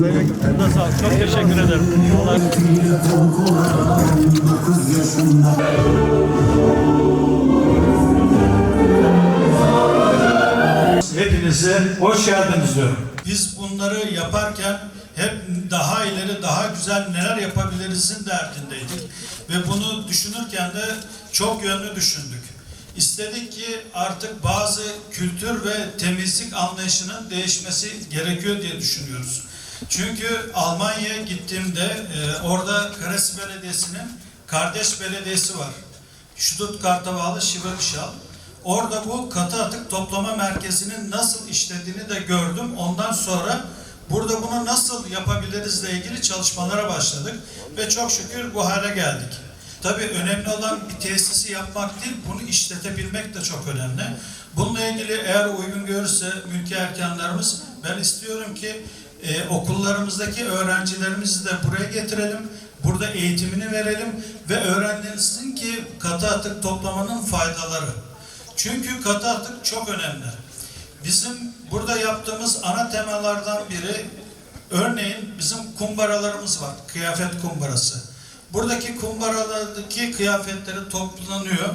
Çok teşekkür ederim. Hepinize hoş geldiniz diyorum. Biz bunları yaparken hep daha ileri, daha güzel neler yapabilirizin derdindeydik. Ve bunu düşünürken de çok yönlü düşündük. İstedik ki artık bazı kültür ve temizlik anlayışının değişmesi gerekiyor diye düşünüyoruz. Çünkü Almanya'ya gittiğimde e, orada Karesi Belediyesi'nin kardeş belediyesi var. Stuttgart'a bağlı Schwäbischal. Orada bu katı atık toplama merkezinin nasıl işlediğini de gördüm. Ondan sonra burada bunu nasıl yapabilirizle ilgili çalışmalara başladık ve çok şükür bu hale geldik. Tabii önemli olan bir tesisi yapmak değil, bunu işletebilmek de çok önemli. Bununla ilgili eğer uygun görürse mülki erkanlarımız, ben istiyorum ki e, okullarımızdaki öğrencilerimizi de buraya getirelim. Burada eğitimini verelim ve öğrenilsin ki katı atık toplamanın faydaları. Çünkü katı atık çok önemli. Bizim burada yaptığımız ana temalardan biri örneğin bizim kumbaralarımız var. Kıyafet kumbarası. Buradaki kumbaralardaki kıyafetleri toplanıyor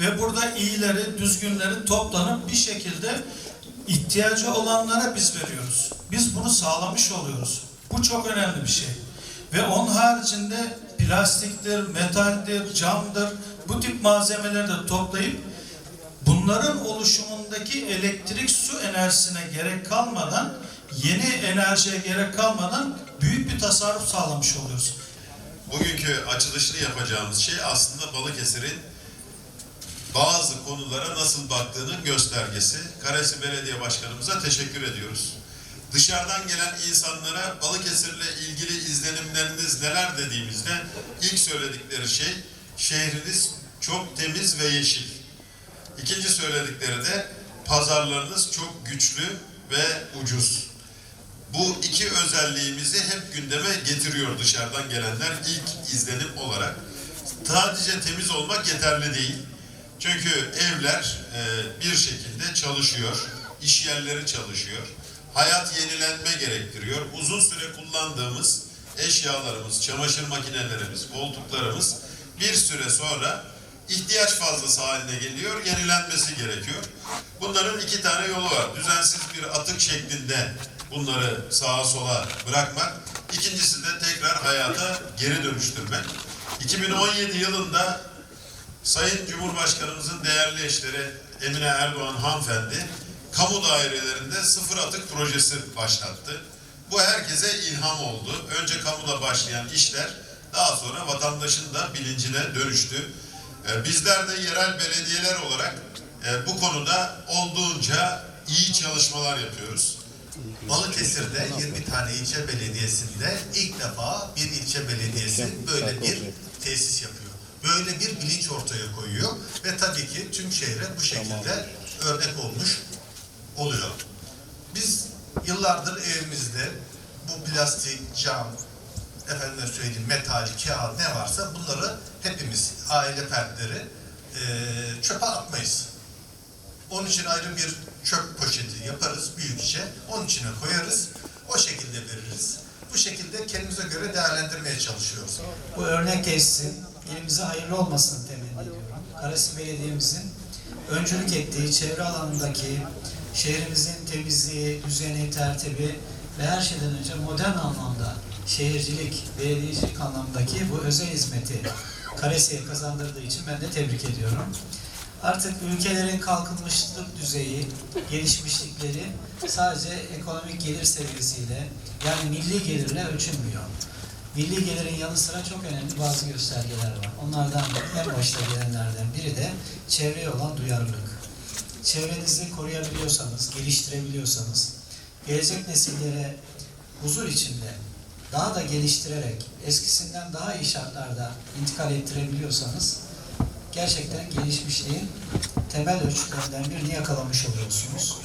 ve burada iyileri, düzgünleri toplanıp bir şekilde ihtiyacı olanlara biz veriyoruz. Biz bunu sağlamış oluyoruz. Bu çok önemli bir şey. Ve onun haricinde plastiktir, metaldir, camdır bu tip malzemeleri de toplayıp bunların oluşumundaki elektrik su enerjisine gerek kalmadan yeni enerjiye gerek kalmadan büyük bir tasarruf sağlamış oluyoruz. Bugünkü açılışını yapacağımız şey aslında Balıkesir'in bazı konulara nasıl baktığının göstergesi. Karesi Belediye Başkanımıza teşekkür ediyoruz. Dışarıdan gelen insanlara Balıkesir'le ilgili izlenimleriniz neler dediğimizde ilk söyledikleri şey şehriniz çok temiz ve yeşil. İkinci söyledikleri de pazarlarınız çok güçlü ve ucuz. Bu iki özelliğimizi hep gündeme getiriyor dışarıdan gelenler ilk izlenim olarak. Sadece temiz olmak yeterli değil. Çünkü evler e, bir şekilde çalışıyor, iş yerleri çalışıyor. Hayat yenilenme gerektiriyor. Uzun süre kullandığımız eşyalarımız, çamaşır makinelerimiz, koltuklarımız bir süre sonra ihtiyaç fazlası haline geliyor, yenilenmesi gerekiyor. Bunların iki tane yolu var. Düzensiz bir atık şeklinde bunları sağa sola bırakmak. İkincisi de tekrar hayata geri dönüştürmek. 2017 yılında Sayın Cumhurbaşkanımızın değerli eşleri Emine Erdoğan hanımefendi kamu dairelerinde sıfır atık projesi başlattı. Bu herkese ilham oldu. Önce kamuda başlayan işler daha sonra vatandaşın da bilincine dönüştü. Ee, Bizler de yerel belediyeler olarak e, bu konuda olduğunca iyi çalışmalar yapıyoruz. Balıkesir'de 20 tane ilçe belediyesinde ilk defa bir ilçe belediyesi böyle bir tesis yapıyor. Böyle bir bilinç ortaya koyuyor ve tabii ki tüm şehre bu şekilde örnek olmuş oluyor. Biz yıllardır evimizde bu plastik, cam, efendime söyleyeyim metal, kağıt ne varsa bunları hepimiz aile fertleri eee çöpe atmayız. Onun için ayrı bir çöp poşeti yaparız büyükçe. Onun içine koyarız. O şekilde veririz. Bu şekilde kendimize göre değerlendirmeye çalışıyoruz. Bu örnek tesisin elimize hayırlı olmasını temenni ediyorum. Karasi Belediye'mizin öncülük ettiği çevre alanındaki şehrimizin temizliği, düzeni, tertibi ve her şeyden önce modern anlamda şehircilik, belediyecilik anlamındaki bu özel hizmeti Karasi'ye kazandırdığı için ben de tebrik ediyorum. Artık ülkelerin kalkınmışlık düzeyi, gelişmişlikleri sadece ekonomik gelir seviyesiyle yani milli gelirle ölçülmüyor. Milli gelirin yanı sıra çok önemli bazı göstergeler var. Onlardan en başta gelenlerden biri de çevreye olan duyarlılık. Çevrenizi koruyabiliyorsanız, geliştirebiliyorsanız, gelecek nesillere huzur içinde daha da geliştirerek eskisinden daha iyi şartlarda intikal ettirebiliyorsanız gerçekten gelişmişliğin temel ölçütlerinden birini yakalamış oluyorsunuz.